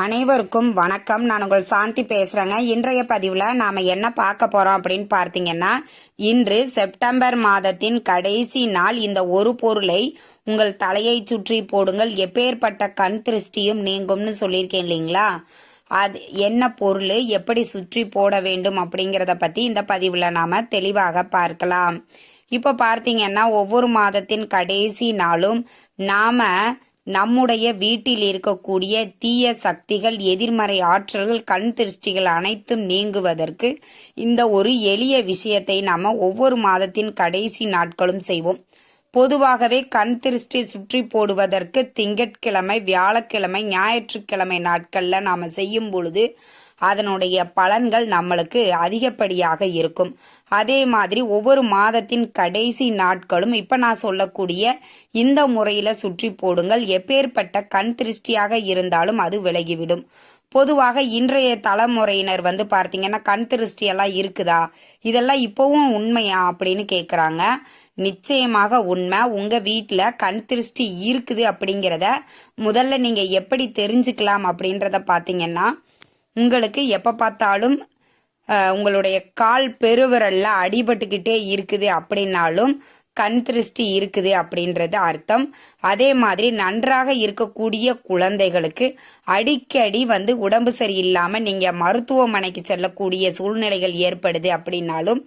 அனைவருக்கும் வணக்கம். நான் உங்கள் சாந்தி பேசுகிறேங்க இன்றைய பதிவில் நாம் என்ன பார்க்க போகிறோம் அப்படின்னு பார்த்தீங்கன்னா இன்று செப்டம்பர் மாதத்தின் கடைசி நாள் இந்த ஒரு பொருளை உங்கள் தலையை சுற்றி போடுங்கள். எப்பேற்பட்ட கண் திருஷ்டியும் நீங்கும்னு சொல்லியிருக்கேன் இல்லைங்களா? அது என்ன பொருள் எப்படி சுற்றி போட வேண்டும் அப்படிங்கிறத பற்றி இந்த பதிவில் நாம் தெளிவாக பார்க்கலாம். இப்போ பார்த்தீங்கன்னா ஒவ்வொரு மாதத்தின் கடைசி நாளும் நாம் நம்முடைய வீட்டில் இருக்கக்கூடிய தீய சக்திகள் எதிர்மறை ஆற்றல்கள் கண் திருஷ்டிகள் அனைத்தும் நீங்குவதற்கு இந்த ஒரு எளிய விஷயத்தை நாம் ஒவ்வொரு மாதத்தின் கடைசி நாட்களும் செய்வோம். பொதுவாகவே கண் திருஷ்டி சுற்றி போடுவதற்கு திங்கட்கிழமை வியாழக்கிழமை ஞாயிற்றுக்கிழமை நாட்களில் நாம் செய்யும் பொழுது அதனுடைய பலன்கள் நம்மளுக்கு அதிகப்படியாக இருக்கும். அதே மாதிரி ஒவ்வொரு மாதத்தின் கடைசி நாட்களும் இப்போ நான் சொல்லக்கூடிய இந்த முறையில் சுற்றி போடுங்கள். எப்பேற்பட்ட கண் திருஷ்டியாக இருந்தாலும் அது விலகிவிடும். பொதுவாக இன்றைய தலைமுறையினர் வந்து பார்த்தீங்கன்னா கண் திருஷ்டியெல்லாம் இருக்குதா? இதெல்லாம் இப்போவும் உண்மையா அப்படின்னு கேட்குறாங்க நிச்சயமாக உண்மை. உங்கள் வீட்டில் கண் திருஷ்டி இருக்குது அப்படிங்கிறத முதல்ல நீங்கள் எப்படி தெரிஞ்சுக்கலாம் அப்படின்றத பார்த்தீங்கன்னா உங்களுக்கு எப்போ பார்த்தாலும் உங்களுடைய கால் பெருவிரல்ல அடிபட்டுக்கிட்டே இருக்குது அப்படின்னாலும் கண் திருஷ்டி இருக்குது அப்படின்றது அர்த்தம். அதே மாதிரி நன்றாக இருக்கக்கூடிய குழந்தைகளுக்கு அடிக்கடி வந்து உடம்பு சரியில்லாமல் நீங்கள் மருத்துவமனைக்கு செல்லக்கூடிய சூழ்நிலைகள் ஏற்படுது அப்படின்னாலும்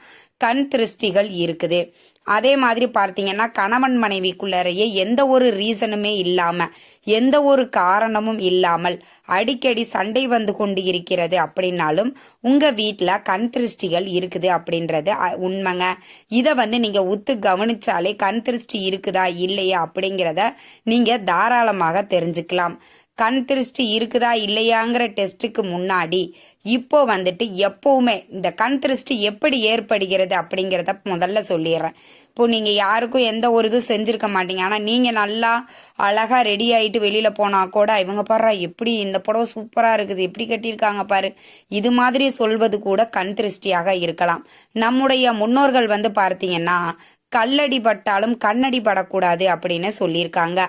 கண் திருஷ்டிகள் இருக்குது. அதே மாதிரி பார்த்தீங்கன்னா கணவன் மனைவிக்குள்ளறையே எந்த ஒரு ரீசனுமே இல்லாமல் எந்த ஒரு காரணமும் இல்லாமல் அடிக்கடி சண்டை வந்து கொண்டு இருக்கிறது அப்படின்னாலும் உங்கள் வீட்டில் கண் திருஷ்டிகள் இருக்குது அப்படின்றது அ, உண்மைங்க. இதை வந்து நீங்கள் உத்து கவனிச்சாலே கண் திருஷ்டி இருக்குதா இல்லையா அப்படிங்கிறத நீங்கள் தாராளமாக தெரிஞ்சுக்கலாம். கண் திருஷ்டி இருக்குதா இல்லையாங்கிற டெஸ்ட்டுக்கு முன்னாடி இப்போ வந்துட்டு எப்போவுமே இந்த கண் திருஷ்டி எப்படி ஏற்படுகிறது அப்படிங்கிறத முதல்ல சொல்லிடுறேன். இப்போ நீங்கள் யாருக்கும் எந்த ஒரு இதுவும் செஞ்சுருக்க மாட்டீங்க. ஆனால் நீங்கள் நல்லா அழகாக ரெடி ஆகிட்டு வெளியில் போனால் கூட இவங்க பாடுறா எப்படி இந்த புடவை சூப்பராக இருக்குது எப்படி கட்டியிருக்காங்க பாரு. இது மாதிரி சொல்வது கூட கண் திருஷ்டியாக இருக்கலாம். நம்முடைய முன்னோர்கள் வந்து பார்த்தீங்கன்னா கல்லடி பட்டாலும் கண்ணடி படக்கூடாது அப்படின்னு சொல்லியிருக்காங்க.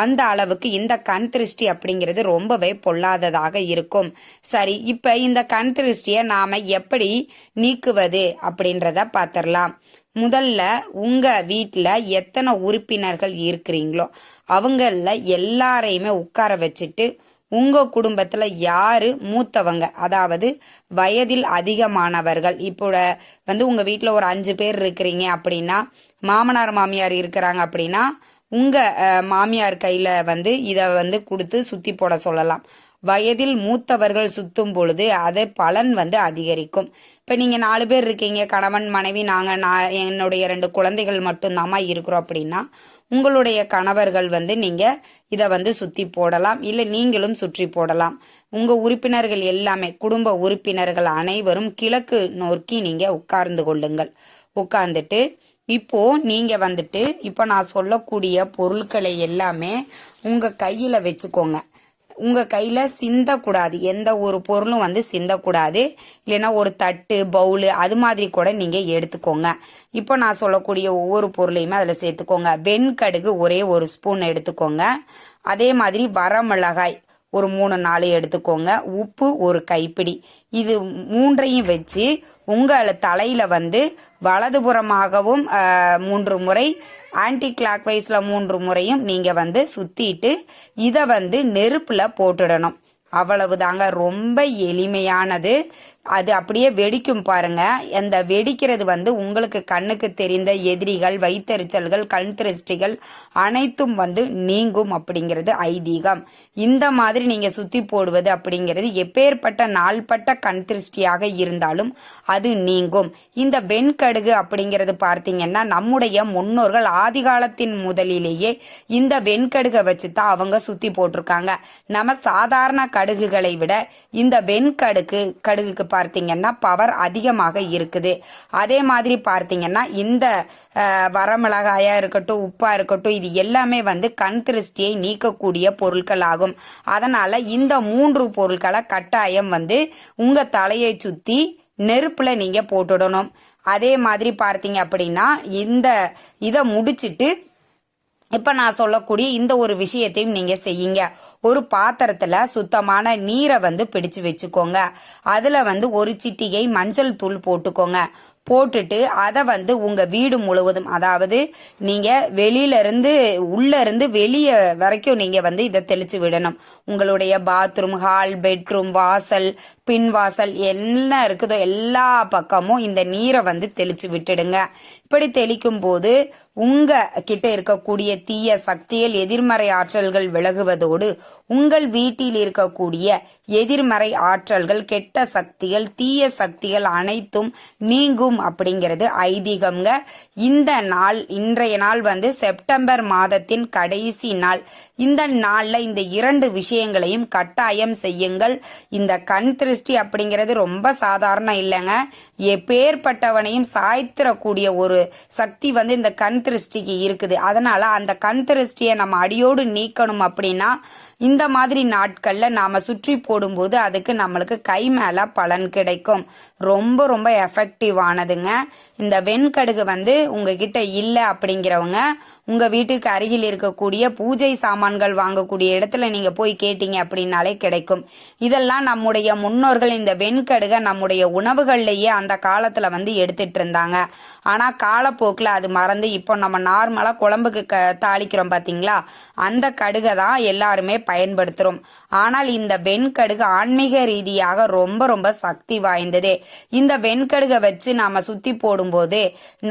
அந்த அளவுக்கு இந்த கண் திருஷ்டி அப்படிங்கிறது ரொம்பவே பொல்லாததாக இருக்கும். சரி இப்போ இந்த கண் திருஷ்டியை நாம் எப்படி நீக்குவது அப்படின்றத பார்த்துடலாம். முதல்ல உங்கள் வீட்டில் எத்தனை உறுப்பினர்கள் இருக்கிறீங்களோ அவங்களில் எல்லாரையுமே உட்கார வச்சுட்டு உங்கள் குடும்பத்தில் யார் மூத்தவங்க? அதாவது வயதில் அதிகமானவர்கள். இப்போ வந்து உங்கள் வீட்டில் ஒரு அஞ்சு பேர் இருக்கிறீங்க அப்படின்னா மாமனார் மாமியார் இருக்கிறாங்க அப்படின்னா உங்கள் மாமியார் கையில் வந்து இதை வந்து கொடுத்து சுற்றி போட சொல்லலாம். வயதில் மூத்தவர்கள் சுத்தும் பொழுது அதை பலன் வந்து அதிகரிக்கும். இப்போ நீங்கள் நாலு பேர் இருக்கீங்க கணவன் மனைவி நாங்கள் நான் என்னுடைய ரெண்டு குழந்தைகள் மட்டும்தாம்மா இருக்கிறோம் அப்படின்னா உங்களுடைய கணவர்கள் வந்து நீங்கள் இதை வந்து சுற்றி போடலாம் இல்லை நீங்களும் சுற்றி போடலாம். உங்கள் உறுப்பினர்கள் எல்லாமே குடும்ப உறுப்பினர்கள் அனைவரும் கிழக்கு நோக்கி நீங்கள் உட்கார்ந்து கொள்ளுங்கள். உட்கார்ந்துட்டு இப்போ நீங்க வந்துட்டு இப்போ நான் சொல்லக்கூடிய பொருட்களை எல்லாமே உங்க கையில வச்சுக்கோங்க. உங்க கையில சிந்தக்கூடாது. எந்த ஒரு பொருளும் வந்து சிந்தக்கூடாது. இல்லைன்னா ஒரு தட்டு பவுலு அது மாதிரி கூட நீங்க எடுத்துக்கோங்க. இப்போ நான் சொல்லக்கூடிய ஒவ்வொரு பொருளையுமே அதில் சேர்த்துக்கோங்க. வெண்கடுகு ஒரே ஒரு ஸ்பூன் எடுத்துக்கோங்க. அதே மாதிரி வரமிளகாய் ஒரு மூணு நாலு எடுத்துக்கோங்க. உப்பு ஒரு கைப்பிடி. இது மூன்றையும் வச்சு உங்கள் தலையில் வந்து வலதுபுறமாகவும் மூன்று முறை ஆன்டி கிளாக் வைஸில் மூன்று முறையும் நீங்கள் வந்து சுற்றிட்டு இதை வந்து நெருப்பில் போட்டுடணும். அவ்வளவுதாங்க. ரொம்ப எளிமையானது. அது அப்படியே வெடிக்கும் பாருங்க. அந்த வெடிக்கிறது வந்து உங்களுக்கு கண்ணுக்கு தெரிந்த எதிரிகள் வைத்தறிச்சல்கள் கண் திருஷ்டிகள் அனைத்தும் வந்து நீங்கும் அப்படிங்கிறது ஐதீகம். இந்த மாதிரி நீங்கள் சுற்றி போடுவது அப்படிங்கிறது எப்பேற்பட்ட நாள்பட்ட கண் திருஷ்டியாக இருந்தாலும் அது நீங்கும். இந்த வெண்கடுகு அப்படிங்கிறது பார்த்தீங்கன்னா நம்முடைய முன்னோர்கள் ஆதிகாலத்தின் முதலிலேயே இந்த வெண்கடுகை வச்சு தான் அவங்க சுற்றி போட்டிருக்காங்க. நம்ம சாதாரண கடுகுகளை விட இந்த வெண்கடுகு கடுகுக்கு பார்த்தீங்கன்னா பவர் அதிகமாக இருக்குது. அதே மாதிரி பார்த்தீங்கன்னா இந்த வரமிளகாயாக வரமிளகாயா இருக்கட்டும் உப்பா இருக்கட்டும் இது எல்லாமே வந்து கண் திருஷ்டியை நீக்கக்கூடிய பொருட்கள் ஆகும் அதனால இந்த மூன்று பொருட்களை கட்டாயம் வந்து உங்க தலையை சுத்தி நெருப்புல நீங்க போட்டுடணும். அதே மாதிரி பார்த்தீங்க அப்படின்னா இந்த இதை முடிச்சிட்டு இப்போ நான் சொல்லக்கூடிய இந்த ஒரு விஷயத்தையும் நீங்கள் செய்யுங்க. ஒரு பாத்திரத்தில் சுத்தமான நீரை வந்து பிடிச்சு வச்சுக்கோங்க. அதில் வந்து ஒரு சிட்டிகை மஞ்சள் தூள் போட்டுக்கோங்க. போட்டுட்டு அதை வந்து உங்கள் வீடு முழுவதும் அதாவது நீங்கள் வெளியிலேருந்து உள்ளேருந்து வெளியே வரைக்கும் நீங்கள் வந்து இதை தெளித்து விடணும். உங்களுடைய பாத்ரூம் ஹால் பெட்ரூம் வாசல் பின் வாசல் என்ன இருக்குதோ எல்லா பக்கமும் இந்த நீரை வந்து தெளித்து விட்டுடுங்க. இப்படி தெளிக்கும் போது உங்க கிட்ட இருக்கக்கூடிய தீய சக்திகள் எதிர்மறை ஆற்றல்கள் விலகுவதோடு உங்கள் வீட்டில் இருக்கக்கூடிய எதிர்மறை ஆற்றல்கள் கெட்ட சக்திகள் தீய சக்திகள் அனைத்தும் நீங்கும் அப்படிங்கிறது ஐதீகம்ங்க. இந்த நாள் இன்றைய நாள் வந்து செப்டம்பர் மாதத்தின் கடைசி நாள். இந்த நாளில் இந்த இரண்டு விஷயங்களையும் கட்டாயம் செய்யுங்கள். இந்த கண் திருஷ்டி அப்படிங்கிறது ரொம்ப சாதாரணம் இல்லைங்க. எப்பேற்பட்டவனையும் சாய்த்திரக்கூடிய ஒரு சக்தி வந்து இந்த கண் திருஷ்டிக்கு இருக்குது. அதனால் அந்த கண் திருஷ்டியை நம்ம அடியோடு நீக்கணும் அப்படின்னா இந்த மாதிரி நாட்களில் நாம் சுற்றி போடும்போது அதுக்கு நம்மளுக்கு கை மேலே பலன் கிடைக்கும். ரொம்ப ரொம்ப எஃபெக்டிவானதுங்க இந்த வெண்கடுகு வந்து உங்ககிட்ட இல்லை அப்படிங்கிறவங்க உங்கள் வீட்டுக்கு அருகில் இருக்கக்கூடிய பூஜை சாமான்கள் வாங்கக்கூடிய இடத்துல நீங்கள் போய் கேட்டீங்க அப்படின்னாலே கிடைக்கும். இதெல்லாம் நம்முடைய முன்னோர்கள் இந்த வெண்கடுகை நம்முடைய உணவுகள்லேயே அந்த காலத்தில் வந்து எடுத்துட்டு இருந்தாங்க. ஆனால் காலப்போக்கில் அது மறந்து இப்போ நம்ம நார்மலாக குழம்புக்கு க தாளிக்கிறோம் பார்த்தீங்களா அந்த கடுகை தான் எல்லாருமே பயன்படுத்துகிறோம் ஆனால் இந்த வெண்கடுகு ஆன்மீக ரீதியாக ரொம்ப ரொம்ப சக்தி வாய்ந்தது. இந்த வெண்கடுகை வச்சு நாம் சுற்றி போடும்போது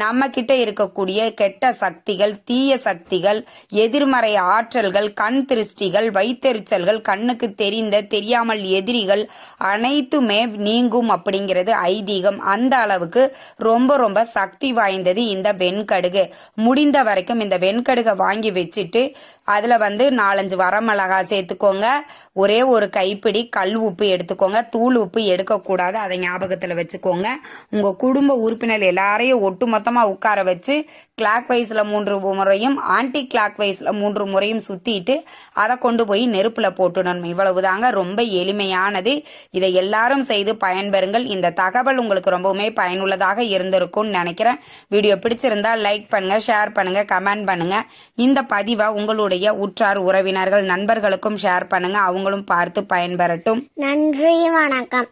நம்ம கிட்ட இருக்கக்கூடிய கெட்ட சக்திகள் தீய சக்திகள் எதிர்மறை ஆற்றல்கள் கண் திருஷ்டிகள் வைத்தெரிச்சல்கள் கண்ணுக்கு தெரிந்த தெரியாமல் எதிரிகள் அனைத்துமே நீங்கும் அப்படிங்கிறது ஐதீகம். அந்த அளவுக்கு ரொம்ப ரொம்ப சக்தி வாய்ந்தது. இந்த வெண்கடுகு. முடிந்த வரைக்கும் இந்த வெண்கடுகை வாங்கி வச்சுட்டு அதில் வந்து நாலஞ்சு வரமிளகா சேர்த்துக்கோங்க. ஒரே ஒரு கைப்பிடி கல் உப்பு எடுத்துக்கோங்க. தூள் உப்பு எடுக்கக்கூடாது. அதை ஞாபகத்தில் வச்சுக்கோங்க. உங்கள் குடும்ப உறுப்பினர் எல்லாரையும் ஒட்டு மொத்தமாக உட்கார வச்சு கிளாக் வைஸில் மூன்று முறையும் ஆன்டி கிளாக் வைஸில் மூன்று முறையும் சுற்றிட்டு அதை கொண்டு போய் நெருப்பில் போட்டுடணும். இவ்வளவு தாங்க ரொம்ப எளிமையானது. இதை எல்லாரும் செய்து பயன்பெறுங்கள். இந்த தகவல் உங்களுக்கு ரொம்பவுமே பயனுள்ளதாக இருந்திருக்கும்னு நினைக்கிறேன். வீடியோ பிடிச்சிருந்தா லைக் பண்ணுங்கள் ஷேர் பண்ணுங்கள் கமெண்ட் பண்ணுங்கள் இந்த பதிவை உங்களுடைய உற்றார் உறவினர்கள் நண்பர்களுக்கும் ஷேர் பண்ணுங்கள் அவங்களும் பார்த்து பயன்பெறட்டும். நன்றி வணக்கம்.